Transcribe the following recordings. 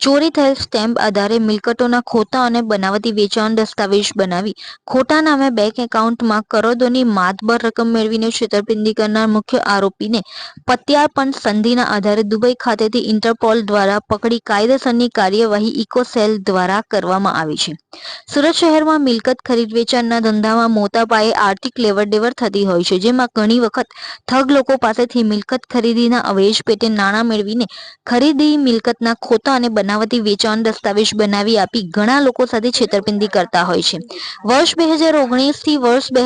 ચોરી થયેલ સ્ટેમ્પ આધારે મિલકતોના ખોટા અને બનાવટી વેચાણ દસ્તાવેજ બનાવી ખોટા નામે બેંક એકાઉન્ટમાં કરોડોની માતબર રકમ મેળવીને છેતરપિંડી કરનાર મુખ્ય આરોપીને પત્યાર્પણ સંધિના આધારે દુબઈ ખાતેથી ઇન્ટરપોલ દ્વારા પકડી કાયદેસરની કાર્યવાહી ઇકોસેલ દ્વારા કરવામાં આવી છે. સુરત શહેરમાં મિલકત ખરીદ વેચાણના ધંધામાં મોટા પાયે આર્થિક લેવડદેવડ થતી હોય છે, જેમાં ઘણી વખત ઠગ લોકો પાસેથી મિલકત ખરીદીના અવેજ પેટે નાણાં મેળવીને ખરીદી મિલકતના ખોટા અને બનાવટી વેચાણ દસ્તાવેજ બનાવી આપી ઘણા લોકો સાથે છેતરપિંડી કરતા હોય છે. વર્ષ બેથી વર્ષ બે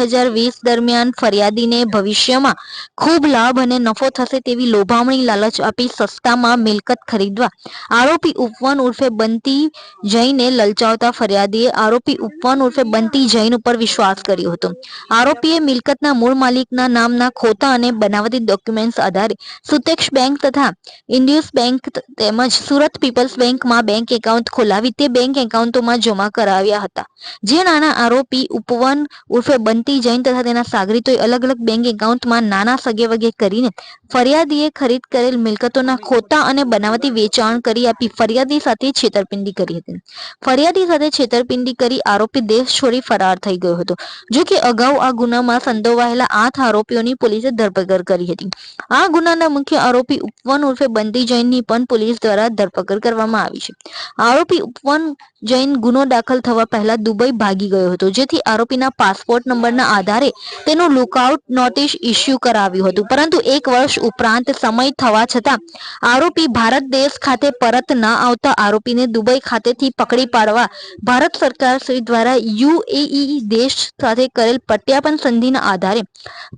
દરમિયાન ફરિયાદીને ભવિષ્યમાં ખૂબ લાભ અને નફો થશે તેવી લોભામણી લાલચ આપી સસ્તામાં મિલકત ખરીદવા આરોપી ઉપવન ઉર્ફે બનતી જૈને લલચાવતા ફરિયાદીએ આરોપી ઉપવન ઉર્ફે બંતી જૈન ઉપર વિશ્વાસ કર્યો હતો. આરોપીએ મિલકતના મૂળ માલિકના નામના ખોટા અને બનાવટી ડોક્યુમેન્ટ્સ આધારે સુતેક્ષ બેંક તથા ઇન્ડિયસ બેંક તેમજ સુરત પીપલ્સ બેંકમાં બેંક એકાઉન્ટ ખોલાવી તે બેંક એકાઉન્ટોમાં જમા કરાવ્યા હતા. જે નાના આરોપી ઉપવન ઉર્ફે બંટી જૈન તથા તેના સાગરીતોએ અલગ અલગ બેંક એકાઉન્ટમાં નાના સગે વગે કરીને ફરિયાદીએ ખરીદ કરેલ મિલકતોના ખોટા અને બનાવટી વેચાણ કરી આપી. ફરિયાદી સાથે છેતરપિંડી કરી હતી. ફરિયાદી સાથે છેતરપિંડી કરી આરોપી દેશ છોડી ફરાર થઈ ગયો હતો. જો કે અગાઉ આ ગુનામાં સંડોવાયેલા આઠ આરોપીઓની પોલીસે ધરપકડ કરી હતી. આ ગુનાના મુખ્ય આરોપી ઉપવન ઉર્ફે બંટી જૈનની પણ પોલીસ દ્વારા ધરપકડ કરવામાં આવી છે. આરોપી ઉપવન જૈન ગુનો દાખલ થવા પહેલા દુબઈ ભાગી ગયો હતો. જેથી આરોપીના પાસપોર્ટ નંબરના આધારે તેનું લુકઆઉટ નોટિસ ઇસ્યુ કરાવ્યું હતું. પરંતુ એક વર્ષ ઉપરાંત સમય થવા છતાં આરોપી ભારત દેશ ખાતે પરત ન આવતા આરોપીને દુબઈ ખાતેથી પકડી પાડવા ભારત સરકાર શ્રી દ્વારા યુએઈ દેશ સાથે કરેલ પ્રત્યાપન સંધિના આધારે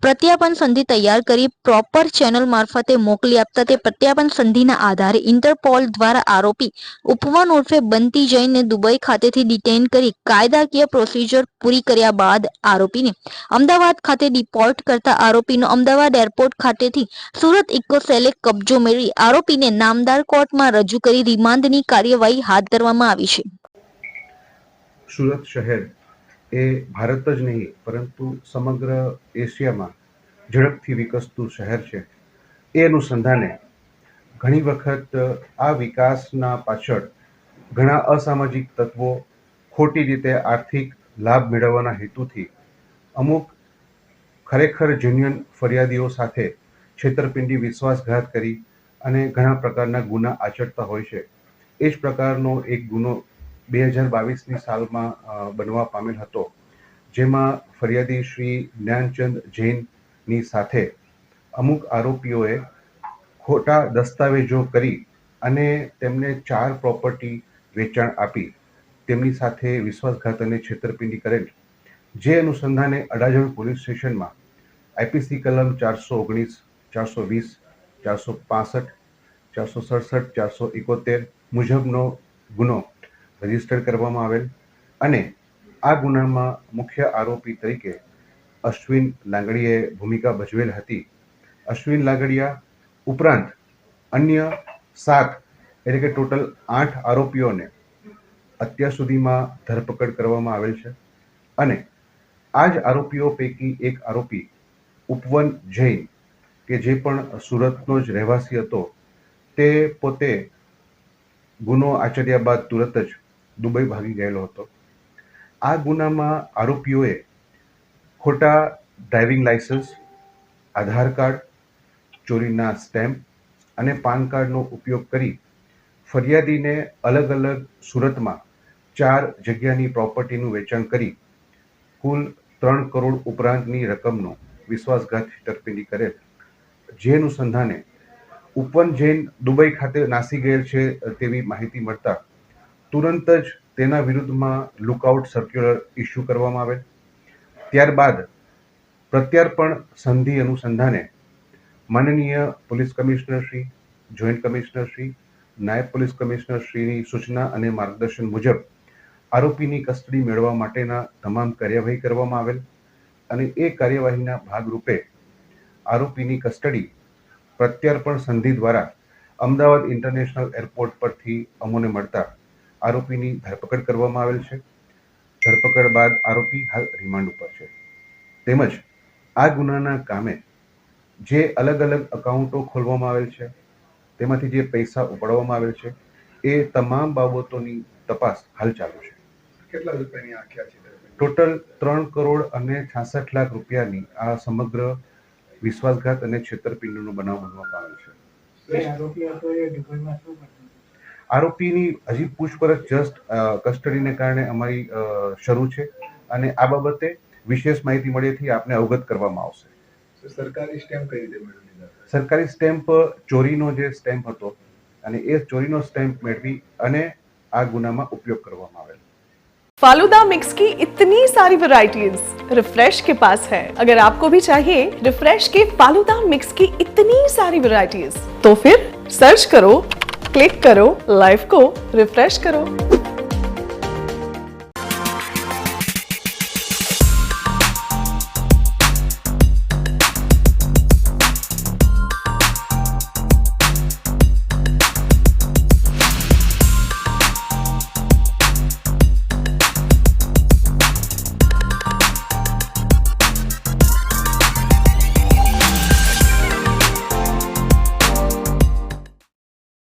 પ્રત્યાપન સંધિ તૈયાર કરી પ્રોપર ચેનલ મારફતે મોકલી આપતા તે પ્રત્યાપન સંધિના આધારે ઇન્ટરપોલ દ્વારા આરોપી ઉપવન ઉર્ફે બંતી જૈનને દુબઈ ખાતેથી ડિટેન કરી કાયદાકીય પ્રોસિજર પૂરી કર્યા બાદ આરોપીને અમદાવાદ ખાતે ડિપોર્ટ કરતા આરોપીનો અમદાવાદ એરપોર્ટ ખાતેથી સુરત ઇકો સેલે કબજો મેળવી આરોપીને નામદાર કોર્ટમાં રજૂ કરી રિમાન્ડની કાર્યવાહી હાથ ધરવામાં આવી છે. સુરત શહેર એ ભારત જ નહીં, પરંતુ સમગ્ર એશિયામાં ઝડપથી વિકસતું શહેર છે. એ અનુસંધાને ઘણી વખત આ વિકાસના પાછળ ઘણા અસામાજિક તત્વો ખોટી રીતે આર્થિક લાભ મેળવવાના હેતુથી અમુક ખરેખર જુનિયન ફરિયાદીઓ સાથે છેતરપિંડી, વિશ્વાસઘાત કરી અને ઘણા પ્રકારના ગુના આચરતા હોય છે. એ જ પ્રકારનો એક ગુનો બે હજાર બાવીસની સાલમાં બનવા પામેલ હતો, જેમાં ફરિયાદી શ્રી જ્ઞાનચંદ જૈનની સાથે અમુક આરોપીઓએ ખોટા દસ્તાવેજો કરી અને તેમને ચાર પ્રોપર્ટી વેચાણ આપી, તેમની સાથે વિશ્વાસઘાત અને છેતરપિંડી કરેલ. જે અનુસંધાને અડાજણ પોલીસ સ્ટેશનમાં આઈપીસી કલમ ચારસો ઓગણીસ, ચારસો વીસ, ચારસો પાસઠ, ચારસો સડસઠ, ચારસો એકોતેર મુજબનો ગુનો રજિસ્ટર કરવામાં આવેલ અને આ ગુનામાં મુખ્ય આરોપી તરીકે અશ્વિન લાંગડીએ ભૂમિકા ભજવેલ હતી. અશ્વિન લાગડિયા ઉપરાંત અન્ય સાત, એટલે કે ટોટલ આઠ આરોપીઓને અત્યાર સુધીમાં ધરપકડ કરવામાં આવેલ છે. અને આ જ આરોપીઓ પૈકી એક આરોપી ઉપવન જૈન, કે જે પણ સુરતનો જ રહેવાસી હતો, તે પોતે ગુનો આચર્યા બાદ તુરત જ દુબઈ ભાગી ગયેલો હતો. આ ગુનામાં આરોપીઓએ ખોટા ડ્રાઇવિંગ લાયસન્સ આધાર કાર્ડ ચોરીના સ્ટેમ્પ અને પાન કાર્ડનો ઉપયોગ કરી ફરિયાદીને અલગ અલગ સુરતમાં ચાર જગ્યાની પ્રોપર્ટીનું વેચાણ કરી કુલ ત્રણ કરોડ ઉપરાંતની રકમનો વિશ્વાસઘાત છેતરપિંડી કરેલ. જે અનુસંધાને ઉપવન જૈન દુબઈ ખાતે નાસી ગયેલ છે તેવી માહિતી મળતા તુરંત જ તેના વિરુદ્ધમાં લુકઆઉટ સર્ક્યુલર ઇસ્યુ કરવામાં આવેલ. ત્યારબાદ પ્રત્યાર્પણ સંધિ અનુસંધાને માનનીય police commissioner Shri, joint commissioner Shri, નાયબ પોલીસ કમિશનરશ્રીની સૂચના અને માર્ગદર્શન મુજબ આરોપીની કસ્ટડી મેળવવા માટેના તમામ કાર્યવાહી કરવામાં આવેલ અને એ કાર્યવાહીના ભાગરૂપે આરોપીની કસ્ટડી પ્રત્યાર્પણ સંધિ દ્વારા અમદાવાદ ઇન્ટરનેશનલ એરપોર્ટ પરથી અમોને મળતા આરોપીની ધરપકડ કરવામાં આવેલ છે. ધરપકડ બાદ આરોપી હાલ રિમાન્ડ ઉપર છે. તેમજ આ ગુનાના કામે જે અલગ અલગ અકાઉન્ટો ખોલવામાં આવેલ છે તેમાંથી જે પૈસા ઉપાડવામાં આવેલ છે એ તમામ બાબતોની તપાસ હાલ ચાલુ છે. કેટલા રૂપિયાની આખ્યા છે? ટોટલ ત્રણ કરોડ અને છાસઠ લાખ રૂપિયાની આ સમગ્ર વિશ્વાસઘાત અને છેતરપિંડીનો બનાવ બનવા પામેલ છે? આરોપીની હજી પૂછપરછ જસ્ટ કસ્ટડીને કારણે અમારી શરૂ છે અને આ બાબતે વિશેષ માહિતી મળ્યાથી આપને અવગત કરવામાં આવશે. સરકારી સ્ટેમ્પ કઈ રીતે મેળવી લીધા સરકારી સ્ટેમ્પ ચોરીનો જે સ્ટેમ્પ હતો અને એ ચોરીનો સ્ટેમ્પ મેળવી અને આ ગુનામાં ઉપયોગ કરવામાં આવેલ फालूदा मिक्स की इतनी सारी वैरायटीज रिफ्रेश के पास है अगर आपको भी चाहिए रिफ्रेश के फालूदा मिक्स की इतनी सारी वैरायटीज तो फिर सर्च करो क्लिक करो लाइफ को रिफ्रेश करो